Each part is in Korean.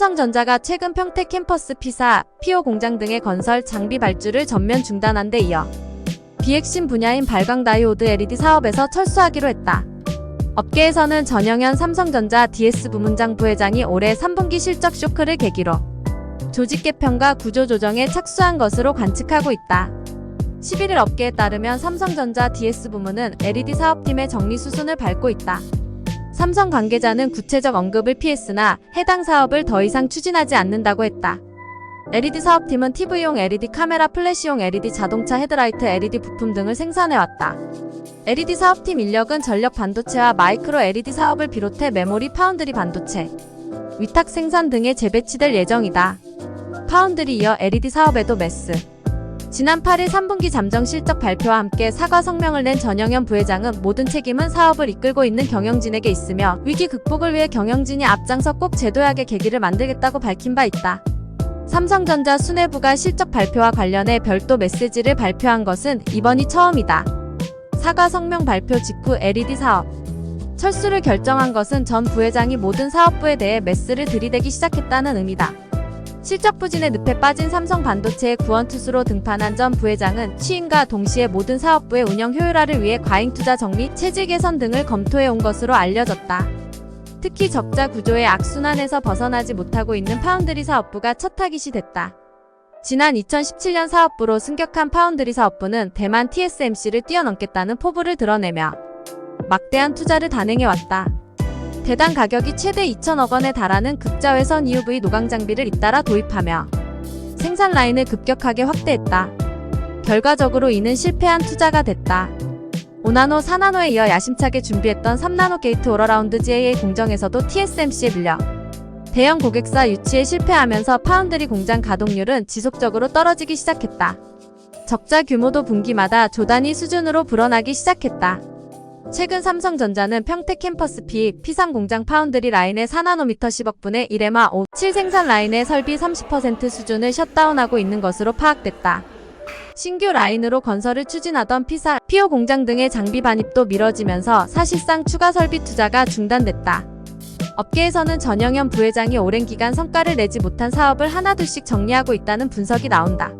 삼성전자가 최근 평택 캠퍼스 P사, 피오 공장 등의 건설 장비 발주를 전면 중단한 데 이어 비핵심 분야인 발광 다이오드 LED 사업에서 철수하기로 했다. 업계에서는 전영현 삼성전자 DS 부문장 부회장이 올해 3분기 실적 쇼크를 계기로 조직 개편과 구조 조정에 착수한 것으로 관측하고 있다. 11일 업계에 따르면 삼성전자 DS 부문은 LED 사업팀의 정리 수순을 밟고 있다. 삼성 관계자는 구체적 언급을 피했으나 해당 사업을 더 이상 추진하지 않는다고 했다. LED 사업팀은 TV용 LED 카메라, 플래시용 LED 자동차 헤드라이트, LED 부품 등을 생산해왔다. LED 사업팀 인력은 전력 반도체와 마이크로 LED 사업을 비롯해 메모리 파운드리 반도체, 위탁 생산 등에 재배치될 예정이다. 파운드리 이어 LED 사업에도 매스. 지난 8일 3분기 잠정 실적 발표와 함께 사과 성명을 낸 전영현 부회장은 모든 책임은 사업을 이끌고 있는 경영진에게 있으며 위기 극복을 위해 경영진이 앞장서 꼭 제도약의 계기를 만들겠다고 밝힌 바 있다. 삼성전자 수뇌부가 실적 발표와 관련해 별도 메시지를 발표한 것은 이번이 처음이다. 사과 성명 발표 직후 LED 사업 철수를 결정한 것은 전 부회장이 모든 사업부에 대해 메스를 들이대기 시작했다는 의미다. 실적 부진의 늪에 빠진 삼성 반도체의 구원투수로 등판한 전 부회장은 취임과 동시에 모든 사업부의 운영 효율화를 위해 과잉 투자 정리, 체질 개선 등을 검토해 온 것으로 알려졌다. 특히 적자 구조의 악순환에서 벗어나지 못하고 있는 파운드리 사업부가 첫 타깃이 됐다. 지난 2017년 사업부로 승격한 파운드리 사업부는 대만 TSMC를 뛰어넘겠다는 포부를 드러내며 막대한 투자를 단행해왔다. 대당 가격이 최대 2천억 원에 달하는 극자외선 EUV 노광 장비를 잇따라 도입하며 생산 라인을 급격하게 확대했다. 결과적으로 이는 실패한 투자가 됐다. 5나노, 4나노에 이어 야심차게 준비했던 3나노 게이트 오러라운드 GAA 공정에서도 TSMC에 밀려 대형 고객사 유치에 실패하면서 파운드리 공장 가동률은 지속적으로 떨어지기 시작했다. 적자 규모도 분기마다 조단위 수준으로 불어나기 시작했다. 최근 삼성전자는 평택 캠퍼스 P, P3 공장 파운드리 라인의 4나노미터 10억 분의 1에마 5, 7 생산 라인의 설비 30% 수준을 셧다운하고 있는 것으로 파악됐다. 신규 라인으로 건설을 추진하던 P사, P5 공장 등의 장비 반입도 미뤄지면서 사실상 추가 설비 투자가 중단됐다. 업계에서는 전영현 부회장이 오랜 기간 성과를 내지 못한 사업을 하나둘씩 정리하고 있다는 분석이 나온다.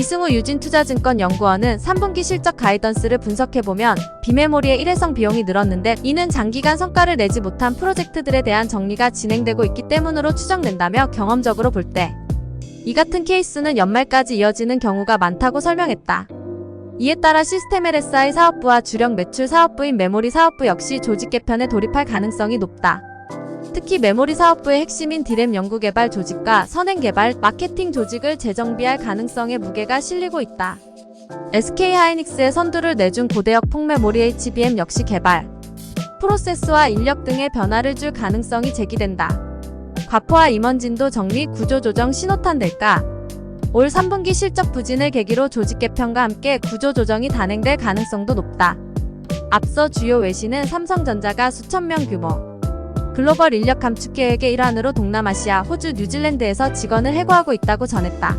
이승우 유진투자증권 연구원은 3분기 실적 가이던스를 분석해보면 비메모리의 일회성 비용이 늘었는데 이는 장기간 성과를 내지 못한 프로젝트들에 대한 정리가 진행되고 있기 때문으로 추정된다며 경험적으로 볼 때 이 같은 케이스는 연말까지 이어지는 경우가 많다고 설명했다. 이에 따라 시스템 LSI 사업부와 주력 매출 사업부인 메모리 사업부 역시 조직 개편에 돌입할 가능성이 높다. 특히 메모리 사업부의 핵심인 디램 연구개발 조직과 선행개발, 마케팅 조직을 재정비할 가능성에 무게가 실리고 있다. SK 하이닉스의 선두를 내준 고대역 폭메모리 HBM 역시 개발, 프로세스와 인력 등의 변화를 줄 가능성이 제기된다. 과포와 임원진도 정리, 구조 조정 신호탄 될까? 올 3분기 실적 부진을 계기로 조직 개편과 함께 구조 조정이 단행될 가능성도 높다. 앞서 주요 외신은 삼성전자가 수천 명 규모 글로벌 인력 감축 계획의 일환으로 동남아시아, 호주, 뉴질랜드에서 직원을 해고하고 있다고 전했다.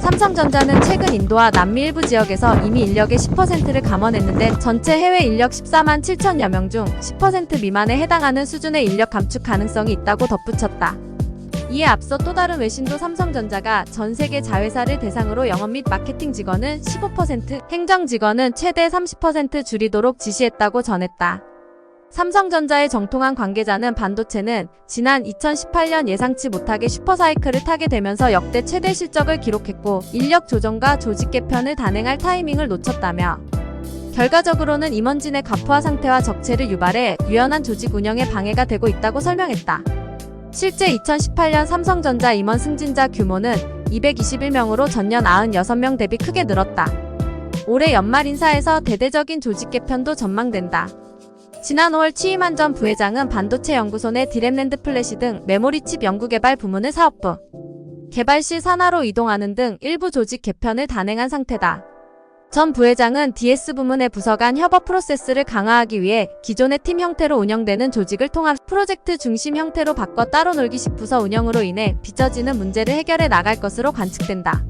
삼성전자는 최근 인도와 남미 일부 지역에서 이미 인력의 10%를 감원했는데 전체 해외 인력 14만 7천여 명 중 10% 미만에 해당하는 수준의 인력 감축 가능성이 있다고 덧붙였다. 이에 앞서 또 다른 외신도 삼성전자가 전 세계 자회사를 대상으로 영업 및 마케팅 직원은 15%, 행정 직원은 최대 30% 줄이도록 지시했다고 전했다. 삼성전자의 정통한 관계자는 반도체는 지난 2018년 예상치 못하게 슈퍼사이클을 타게 되면서 역대 최대 실적을 기록했고 인력 조정과 조직 개편을 단행할 타이밍을 놓쳤다며 결과적으로는 임원진의 가포화 상태와 적체를 유발해 유연한 조직 운영에 방해가 되고 있다고 설명했다. 실제 2018년 삼성전자 임원 승진자 규모는 221명으로 전년 96명 대비 크게 늘었다. 올해 연말 인사에서 대대적인 조직 개편도 전망된다. 지난 5월 취임한 전 부회장은 반도체 연구소 내 디램랜드 플래시 등 메모리 칩 연구개발 부문을 사업부, 개발 시 산하로 이동하는 등 일부 조직 개편을 단행한 상태다. 전 부회장은 DS 부문의 부서 간 협업 프로세스를 강화하기 위해 기존의 팀 형태로 운영되는 조직을 통합 프로젝트 중심 형태로 바꿔 따로 놀기식 부서 운영으로 인해 빚어지는 문제를 해결해 나갈 것으로 관측된다.